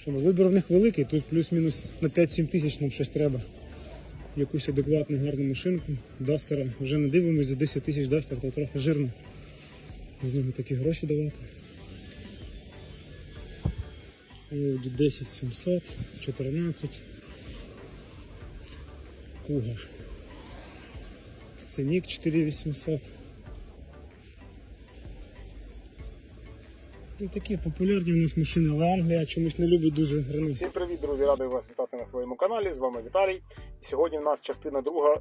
Що, ну, вибір в них великий, тут плюс-мінус на 5-7 тисяч нам щось треба. Якусь адекватну гарну машинку. Дастера вже не дивимось, за 10 тисяч Дастер, то трохи жирно. З нього такі гроші давати. Audi 10 700, 14. Куга. Сценік 4800. І такі популярні в нас машини, але Англія чомусь не любить дуже гранати. Всім привіт, друзі! Радий вас вітати на своєму каналі. З вами Віталій. Сьогодні в нас частина друга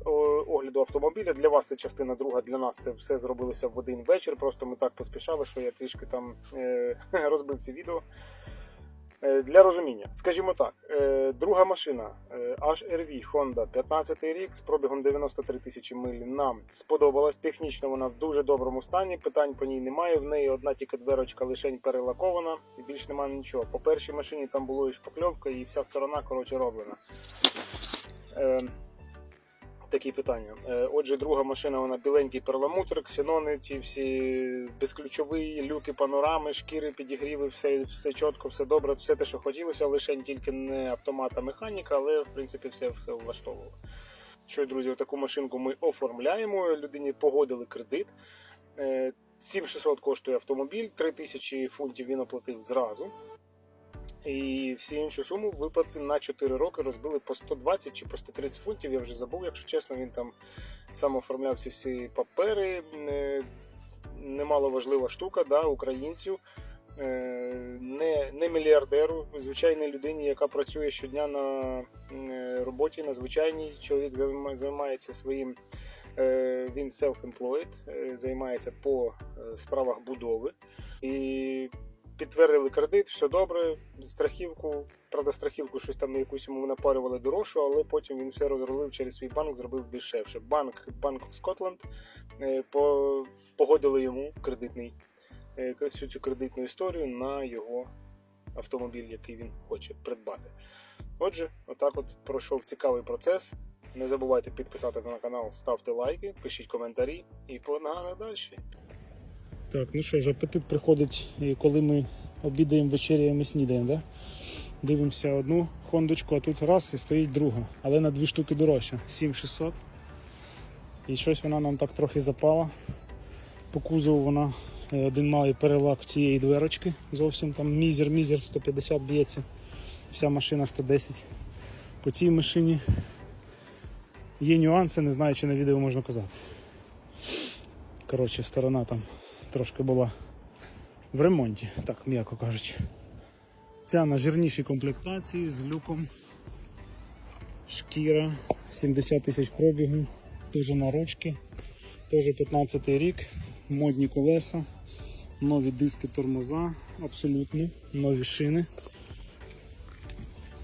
огляду автомобіля. Для вас це частина друга, для нас це все зробилося в один вечір. Просто ми так поспішали, що я трішки там е, розбив ці відео. Е, Для розуміння, скажімо так, е, друга машина е, HRV Honda 15 рік з пробігом 93 тисячі миль нам сподобалась. Технічно вона в дуже доброму стані. Питань по ній немає. В неї одна тільки дверочка лишень перелакована і більш немає нічого. По першій машині там було і шпакльовка, і вся сторона коротше роблена. Е, Такі питання. Е, Отже, друга машина, вона біленький перламутр, ксенони, ті всі безключові, люки, панорами, шкіри, підігріви, все, все чітко, все добре, все те, що хотілося, лише тільки не автомат, а механіка, але в принципі все, все влаштовувало. Що, друзі, таку машинку ми оформляємо. Людині погодили кредит. Е, 7600 коштує автомобіль, 3000 фунтів він оплатив зразу. І всі інші суми виплати на 4 роки розбили по 120 чи по 130 фунтів. Я вже забув, якщо чесно, він там сам оформляв ці всі папери. Не- Немало важлива штука, да, українцю, е, не, не мільярдеру, звичайній людині, яка працює щодня на е, роботі, на звичайній. Чоловік займа- займається своїм. е, Він self-employed, займається по справах будови. І підтвердили кредит, все добре, страхівку. Правда, страхівку щось там на якусь йому напарювали дорожчу, але потім він все розрулив через свій банк, зробив дешевше. Банк Bank of Scotland е, по, погодили йому кредитний е, всю цю кредитну історію на його автомобіль, який він хоче придбати. Отже, отак от пройшов цікавий процес. Не забувайте підписатися на канал, ставте лайки, пишіть коментарі і погнали далі. Так, ну що ж, апетит приходить, коли ми обідаємо, вечеряємо, снідаємо, да? Дивимося одну хондочку, а тут раз і стоїть друга, але на дві штуки дорожча. 7600. І щось вона нам так трохи запала. По кузову вона е, один малий перелак цієї дверочки. Зовсім там мізер-мізер 150 б'ється. Вся машина 110. По цій машині є нюанси, не знаю, чи на відео можна казати. Коротше, сторона там трошки була в ремонті, так м'яко кажучи. Ця на жирнішій комплектації з люком. Шкіра, 70 тисяч пробігу, теж на ручки, теж 15 рік, модні колеса, нові диски тормоза, абсолютно, нові шини.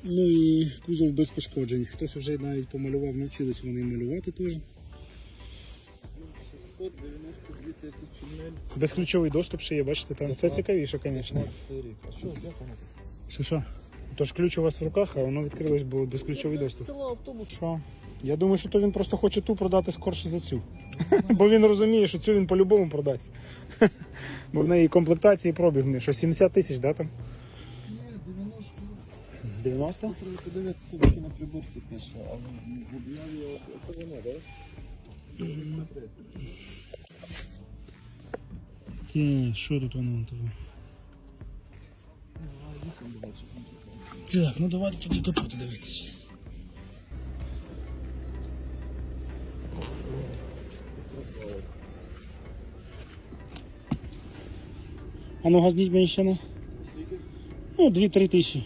Ну і кузов без пошкоджень. Хтось вже навіть помалював, навчились вони малювати теж. 692 тисячі миль, Безключовий доступ ще є, бачите, там. Це цікавіше, звісно. 15 рік. А що, як воно? Що що? Тож ключ у вас в руках, а воно відкрилось, бо безключовий доступ. Автобус. Що? Я думаю, що то він просто хоче ту продати скорше за цю. Бо він розуміє, що цю він по-любому продасть. Бо в неї комплектації пробіг в неї, що 70 тисяч, да, там? Ні, 90. 90? Треба подивитися, що на приборці пише, але в об'яві це воно, так? Ті, що тут воно того? Так, ну давайте тоді капоту дивитися. А ну газніть мені ще не. Ну, 2-3 тисячі.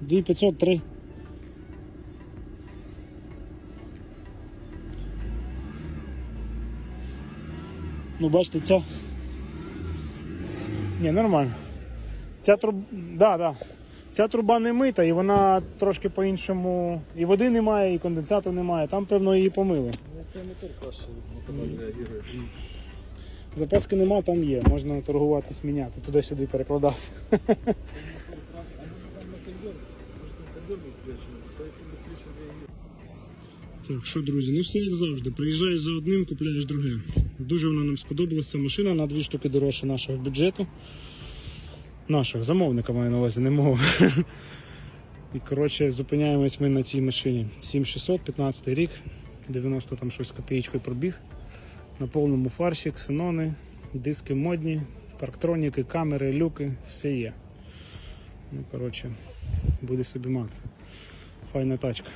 2500, Ну, бачите, ця. Ні, нормально. Ця труба. Да, да. Ця труба не мита і вона трошки по-іншому. І води немає, і конденсату немає. Там, певно, її помили. Це мотор краще реагує. Запаски нема, там є. Можна торгуватись, міняти. Туди-сюди перекладати. Так, що, друзі, ну все як завжди. Приїжджаєш за одним, купляєш друге. Дуже вона нам сподобалася машина на дві штуки дорожче нашого бюджету. Нашого замовника маю на увазі, не мого. І коротше зупиняємось ми на цій машині. 7600, 15 рік, 90 там щось з копієчкою пробіг. На повному фарші, ксенони, диски модні, парктроніки, камери, люки, все є. Ну, коротше, буде собі мати. Файна тачка.